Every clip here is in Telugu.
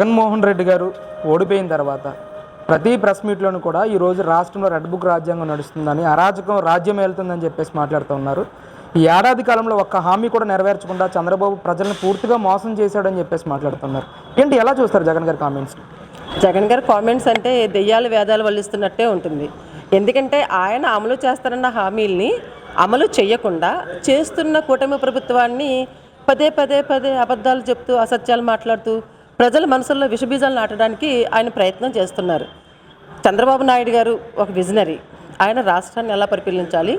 జగన్మోహన్ రెడ్డి గారు ఓడిపోయిన తర్వాత ప్రతి ప్రెస్ మీట్లోనూ కూడా ఈరోజు రాష్ట్రంలో రెడ్ బుక్ రాజ్యాంగం నడుస్తుందని అరాచకం రాజ్యం వెళ్తుందని చెప్పేసి మాట్లాడుతూ ఉన్నారు. ఈ ఏడాది కాలంలో ఒక్క హామీ కూడా నెరవేర్చకుండా చంద్రబాబు ప్రజలను పూర్తిగా మోసం చేశాడని చెప్పేసి మాట్లాడుతున్నారు ఏంటి ఎలా చూస్తారు జగన్ గారి కామెంట్స్ జగన్ గారి కామెంట్స్ అంటే దెయ్యాలు వేదాలు వల్లిస్తున్నట్టే ఉంటుంది. ఎందుకంటే ఆయన అమలు చేస్తారన్న హామీల్ని అమలు చేయకుండా చేస్తున్న కూటమి ప్రభుత్వాన్ని పదే పదే పదే అబద్ధాలు చెప్తూ అసత్యాలు మాట్లాడుతూ ప్రజల మనసుల్లో విషబీజాలు నాటడానికి ఆయన ప్రయత్నం చేస్తున్నారు. చంద్రబాబు నాయుడు గారు ఒక విజనరీ. ఆయన రాష్ట్రాన్ని ఎలా పరిపాలించాలి?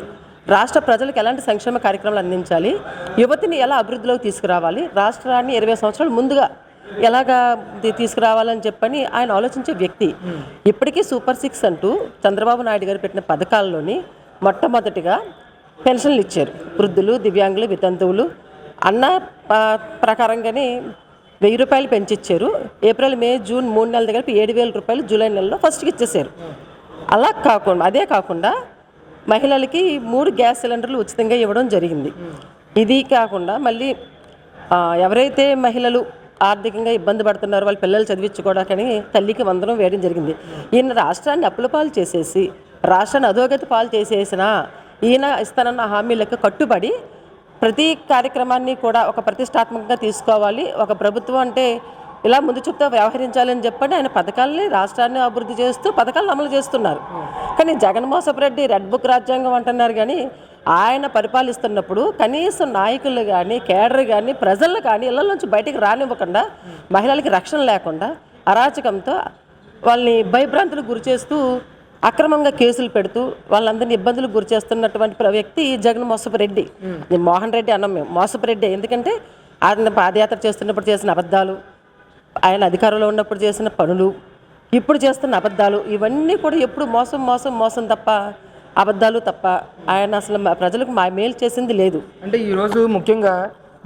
రాష్ట్ర ప్రజలకు ఎలాంటి సంక్షేమ కార్యక్రమాలు అందించాలి? యువతిని ఎలా అభివృద్ధిలోకి తీసుకురావాలి? రాష్ట్రాన్ని ఇరవై సంవత్సరాలు ముందుగా ఎలాగా తీసుకురావాలని చెప్పని ఆయన ఆలోచించే వ్యక్తి. ఇప్పటికీ సూపర్ సిక్స్ అంటూ చంద్రబాబు నాయుడు గారు పెట్టిన పథకాల్లోని మొట్టమొదటిగా పెన్షన్లు ఇచ్చారు. వృద్ధులు దివ్యాంగులు వితంతువులు అన్న ప్రకారంగానే వెయ్యి రూపాయలు పెంచిచ్చారు. ఏప్రిల్ మే జూన్ మూడు నెలల దగ్గర ఏడు వేల రూపాయలు జూలై నెలలో ఫస్ట్కి ఇచ్చేసారు. అలా కాకుండా అదే కాకుండా మహిళలకి మూడు గ్యాస్ సిలిండర్లు ఉచితంగా ఇవ్వడం జరిగింది. ఇది కాకుండా మళ్ళీ ఎవరైతే మహిళలు ఆర్థికంగా ఇబ్బంది పడుతున్నారు వాళ్ళ పిల్లలు చదివించుకోవడానికి తల్లికి వందనం వేయడం జరిగింది. ఈయన రాష్ట్రాన్ని అప్పుల పాలు చేసేసి రాష్ట్రాన్ని అధోగతి పాలు చేసేసిన ఈయన ఇస్తానన్న హామీలకు కట్టుబడి ప్రతి కార్యక్రమాన్ని కూడా ఒక ప్రతిష్టాత్మకంగా తీసుకోవాలి. ఒక ప్రభుత్వం అంటే ఇలా ముందు చూపుతో వ్యవహరించాలని చెప్పండి. ఆయన పథకాలని రాష్ట్రాన్ని అభివృద్ధి చేస్తూ పథకాలను అమలు చేస్తున్నారు. కానీ జగన్మోహన్ రెడ్డి రెడ్ బుక్ రాజ్యాంగం అంటున్నారు కానీ ఆయన పరిపాలిస్తున్నప్పుడు కనీసం నాయకులు కానీ కేడర్ కానీ ప్రజలు కానీ ఇళ్ళ నుంచి బయటికి రానివ్వకుండా మహిళలకి రక్షణ లేకుండా అరాచకంతో వాళ్ళని భయభ్రాంతులకు గురి చేస్తూ అక్రమంగా కేసులు పెడుతూ వాళ్ళందరినీ ఇబ్బందులకు గురి చేస్తున్నటువంటి వ్యక్తి జగన్ మోసపు రెడ్డి. మోహన్ రెడ్డి అన్నాం మేము. మోసపు రెడ్డి. ఎందుకంటే ఆయన పాదయాత్ర చేస్తున్నప్పుడు చేసిన అబద్ధాలు ఆయన అధికారంలో ఉన్నప్పుడు చేసిన పనులు ఇప్పుడు చేస్తున్న అబద్ధాలు ఇవన్నీ కూడా ఎప్పుడు మోసం మోసం మోసం తప్ప అబద్ధాలు తప్ప ఆయన అసలు మా ప్రజలకు మా మేలు చేసింది లేదు. అంటే ఈరోజు ముఖ్యంగా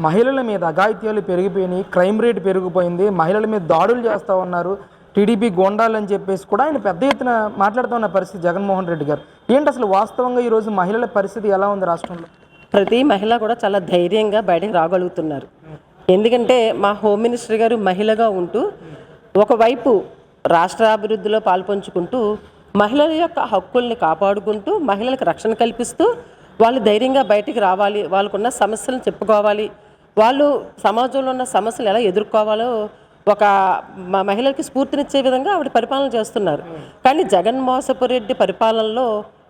మహిళల మీద అఘాయిత్యాలు పెరిగిపోయినాయి క్రైమ్ రేట్ పెరిగిపోయింది మహిళల మీద దాడులు చేస్తూ ఉన్నారు. టీడీపీ గోండాలు అని చెప్పేసి కూడా ఆయన పెద్ద ఎత్తున మాట్లాడుతున్న పరిస్థితి జగన్మోహన్ రెడ్డి గారు. ఏంటి అసలు వాస్తవంగా ఈరోజు మహిళల పరిస్థితి ఎలా ఉంది రాష్ట్రంలో? ప్రతి మహిళ కూడా చాలా ధైర్యంగా బయటకు రాగలుగుతున్నారు. ఎందుకంటే మా హోమ్ మినిస్టర్ గారు మహిళగా ఉంటూ ఒకవైపు రాష్ట్ర అభివృద్ధిలో పాల్పంచుకుంటూ మహిళల యొక్క హక్కుల్ని కాపాడుకుంటూ మహిళలకు రక్షణ కల్పిస్తూ వాళ్ళు ధైర్యంగా బయటికి రావాలి వాళ్ళకున్న సమస్యలను చెప్పుకోవాలి వాళ్ళు సమాజంలో ఉన్న సమస్యలు ఎలా ఎదుర్కోవాలో ఒక మ- మహిళలకి స్ఫూర్తినిచ్చే విధంగా ఆవిడ పరిపాలన చేస్తున్నారు. కానీ జగన్ రెడ్డి పరిపాలనలో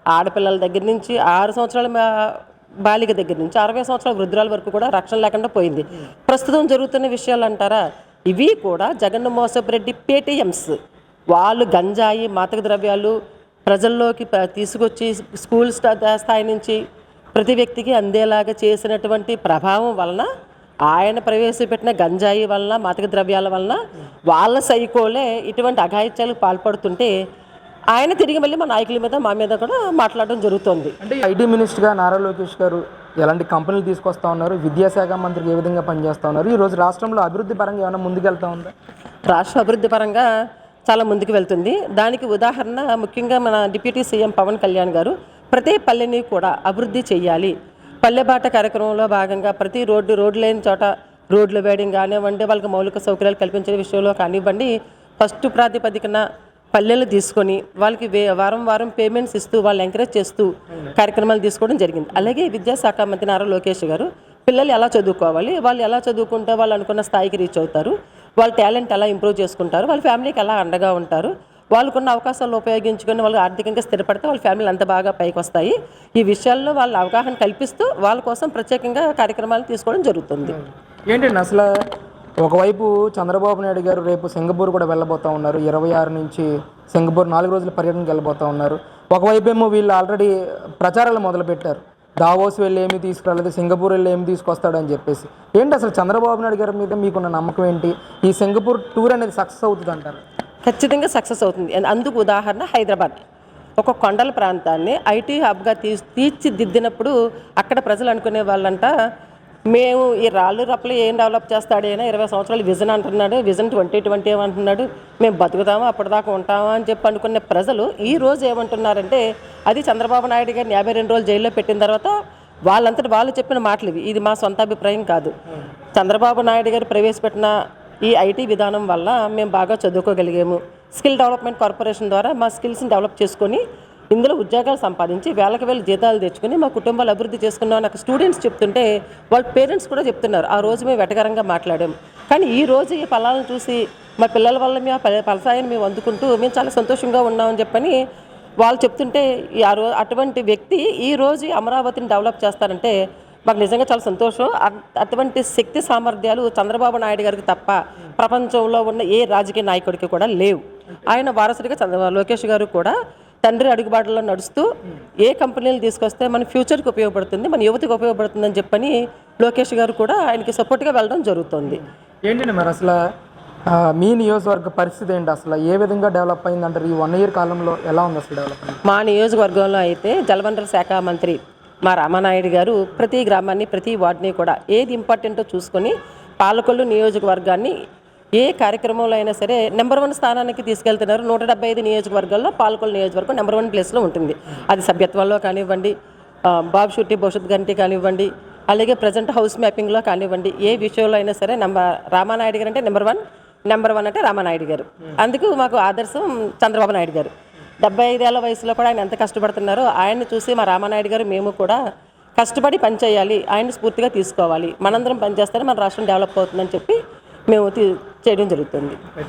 ఆడపిల్లల దగ్గర నుంచి ఆరు సంవత్సరాల మా- బాలిక దగ్గర నుంచి అరవై సంవత్సరాల వృద్ధురాల వరకు కూడా రక్షణ లేకుండా పోయింది. ప్రస్తుతం జరుగుతున్న విషయాలు అంటారా? ఇవి కూడా జగన్ రెడ్డి పేటీఎంస్ వాళ్ళు గంజాయి మాదక ద్రవ్యాలు ప్రజల్లోకి ప- తీసుకొచ్చి స్కూల్ స్థాయి నుంచి ప్రతి వ్యక్తికి అందేలాగా చేసినటువంటి ప్రభావం వలన ఆయన ప్రవేశపెట్టిన గంజాయి వలన మాదక ద్రవ్యాల వలన వాళ్ళ సైకోలే ఇటువంటి అఘాయిత్యాలకు పాల్పడుతుంటే ఆయన తిరిగి మళ్ళీ మా నాయకుల మీద మా మీద కూడా మాట్లాడడం జరుగుతుంది. అంటే ఐటీ మినిస్టర్గా నారా లోకేష్ గారు ఎలాంటి కంపెనీలు తీసుకొస్తా ఉన్నారు? విద్యాశాఖ మంత్రికి ఏ విధంగా పనిచేస్తా ఉన్నారు? ఈ రోజు రాష్ట్రంలో అభివృద్ధి పరంగా ఏమైనా ముందుకెళ్తా ఉందా? రాష్ట్ర అభివృద్ధి పరంగా చాలా ముందుకు వెళ్తుంది. దానికి ఉదాహరణ ముఖ్యంగా మన డిప్యూటీ సీఎం పవన్ కళ్యాణ్ గారు ప్రతి పల్లెని కూడా అభివృద్ధి చేయాలి. పల్లెబాట కార్యక్రమంలో భాగంగా ప్రతి రోడ్డు రోడ్డు లేని చోట రోడ్లు వేయడం కానివ్వండి వాళ్ళకి మౌలిక సౌకర్యాలు కల్పించే విషయంలో కానివ్వండి ఫస్ట్ ప్రాతిపదికన పల్లెలు తీసుకొని వాళ్ళకి వే వారం వారం పేమెంట్స్ ఇస్తూ వాళ్ళు ఎంకరేజ్ చేస్తూ కార్యక్రమాలు తీసుకోవడం జరిగింది. అలాగే విద్యాశాఖ మంత్రి నారా లోకేష్ గారు పిల్లలు ఎలా చదువుకోవాలి వాళ్ళు ఎలా చదువుకుంటే వాళ్ళు అనుకున్న స్థాయికి రీచ్ అవుతారు వాళ్ళ టాలెంట్ ఎలా ఇంప్రూవ్ చేసుకుంటారు వాళ్ళ ఫ్యామిలీకి ఎలా అండగా ఉంటారు వాళ్ళకున్న అవకాశాలు ఉపయోగించుకొని వాళ్ళు ఆర్థికంగా స్థిరపడితే వాళ్ళ ఫ్యామిలీలు అంత బాగా పైకి వస్తాయి. ఈ విషయాల్లో వాళ్ళ అవగాహన కల్పిస్తూ వాళ్ళ కోసం ప్రత్యేకంగా కార్యక్రమాలు తీసుకోవడం జరుగుతుంది. ఏంటండి అసలు ఒకవైపు చంద్రబాబు నాయుడు గారు రేపు సింగపూర్ కూడా వెళ్ళబోతూ ఉన్నారు. ఇరవై ఆరు నుంచి సింగపూర్ నాలుగు రోజుల పర్యటనకి వెళ్ళబోతూ ఉన్నారు. ఒకవైపు ఏమో వీళ్ళు ఆల్రెడీ ప్రచారాలు మొదలుపెట్టారు. దావోస్ వెళ్ళి ఏమి తీసుకురాలేదు సింగపూర్ వెళ్ళి ఏమి తీసుకొస్తాడు అని చెప్పేసి. ఏంటి అసలు చంద్రబాబు నాయుడు గారి మీద మీకున్న నమ్మకం ఏంటి? ఈ సింగపూర్ టూర్ అనేది సక్సెస్ అవుతుంది అంటారు ఖచ్చితంగా సక్సెస్ అవుతుంది. అందుకు ఉదాహరణ హైదరాబాద్. ఒక కొండల ప్రాంతాన్ని ఐటీ హబ్గా తీ తీర్చిదిద్దినప్పుడు అక్కడ ప్రజలు అనుకునే వాళ్ళంట మేము ఈ రాళ్ళు రప్పలు ఏం డెవలప్ చేస్తాడైనా ఇరవై సంవత్సరాలు విజన్ అంటున్నాడు విజన్ ట్వంటీ ట్వంటీ ఏమంటున్నాడు మేము బతుకుతామా అప్పటిదాకా ఉంటామా? అని చెప్పి అనుకునే ప్రజలు ఈ రోజు ఏమంటున్నారంటే అది చంద్రబాబు నాయుడు గారిని యాభై రెండు రోజులు జైల్లో పెట్టిన తర్వాత వాళ్ళంతటి వాళ్ళు చెప్పిన మాటలు ఇవి. ఇది మా సొంత అభిప్రాయం కాదు. చంద్రబాబు నాయుడు గారు ప్రవేశపెట్టిన ఈ ఐటీ విధానం వల్ల మేము బాగా చదువుకోగలిగాము. స్కిల్ డెవలప్మెంట్ కార్పొరేషన్ ద్వారా మా స్కిల్స్ని డెవలప్ చేసుకొని ఇందులో ఉద్యోగాలు సంపాదించి వేలకు వేల జీతాలు తెచ్చుకుని మా కుటుంబాలు అభివృద్ధి చేసుకున్నాం నాకు స్టూడెంట్స్ చెప్తుంటే వాళ్ళ పేరెంట్స్ కూడా చెప్తున్నారు. ఆ రోజు మేము వెటకరంగా మాట్లాడాం. కానీ ఈ రోజు ఈ ఫలాలను చూసి మా పిల్లల వల్ల మేము ఆ ఫలసాయాన్ని మేము అందుకుంటూ మేము చాలా సంతోషంగా ఉన్నామని చెప్పని వాళ్ళు చెప్తుంటే ఈ ఆ రో అటువంటి వ్యక్తి ఈ రోజు అమరావతిని డెవలప్ చేస్తారంటే మాకు నిజంగా చాలా సంతోషం. అట్- అటువంటి శక్తి సామర్థ్యాలు చంద్రబాబు నాయుడు గారికి తప్ప ప్రపంచంలో ఉన్న ఏ రాజకీయ నాయకుడికి కూడా లేవు. ఆయన వారసుడిగా చంద్ర లోకేష్ గారు కూడా తండ్రి అడుగుబాటులో నడుస్తూ ఏ కంపెనీలు తీసుకొస్తే మన ఫ్యూచర్కి ఉపయోగపడుతుంది మన యువతకి ఉపయోగపడుతుందని చెప్పని లోకేష్ గారు కూడా ఆయనకి సపోర్ట్గా వెళ్ళడం జరుగుతుంది. ఏంటండి మరి అసలు మీ నియోజకవర్గ పరిస్థితి ఏంటి? అసలు ఏ విధంగా డెవలప్ అయింది అంటారు ఈ వన్ ఇయర్ కాలంలో ఎలా ఉంది అసలు డెవలప్మెంట్ మా నియోజకవర్గంలో అయితే జలవనరుల శాఖ మంత్రి మా రామానాయుడు గారు ప్రతి గ్రామాన్ని ప్రతి వార్డుని కూడా ఏది ఇంపార్టెంటో చూసుకొని పాలకొల్లు నియోజకవర్గాన్ని ఏ కార్యక్రమంలో అయినా సరే నెంబర్ వన్ స్థానానికి తీసుకెళ్తున్నారు. నూట డెబ్బై ఐదు నియోజకవర్గాల్లో పాలకొల్లు నియోజకవర్గం నెంబర్ వన్ ప్లేస్లో ఉంటుంది. అది సభ్యత్వంలో కానివ్వండి బాబు షుట్టి భవిష్యత్ గంటి కానివ్వండి అలాగే ప్రజెంట్ హౌస్ మ్యాపింగ్లో కానివ్వండి ఏ విషయంలో అయినా సరే నెంబర్ రామానాయుడు గారు అంటే నెంబర్ వన్ నెంబర్ వన్ అంటే రామానాయుడు గారు. అందుకు మాకు ఆదర్శం చంద్రబాబు నాయుడు గారు. డెబ్బై ఐదేళ్ళ వయసులో కూడా ఆయన ఎంత కష్టపడుతున్నారో ఆయన్ని చూసి మా రామానాయుడు గారు మేము కూడా కష్టపడి పనిచేయాలి ఆయన్ని స్ఫూర్తిగా తీసుకోవాలి. మనందరం పనిచేస్తేనే మన రాష్ట్రం డెవలప్ అవుతుందని చెప్పి మేము తీ- చేయడం జరుగుతుంది.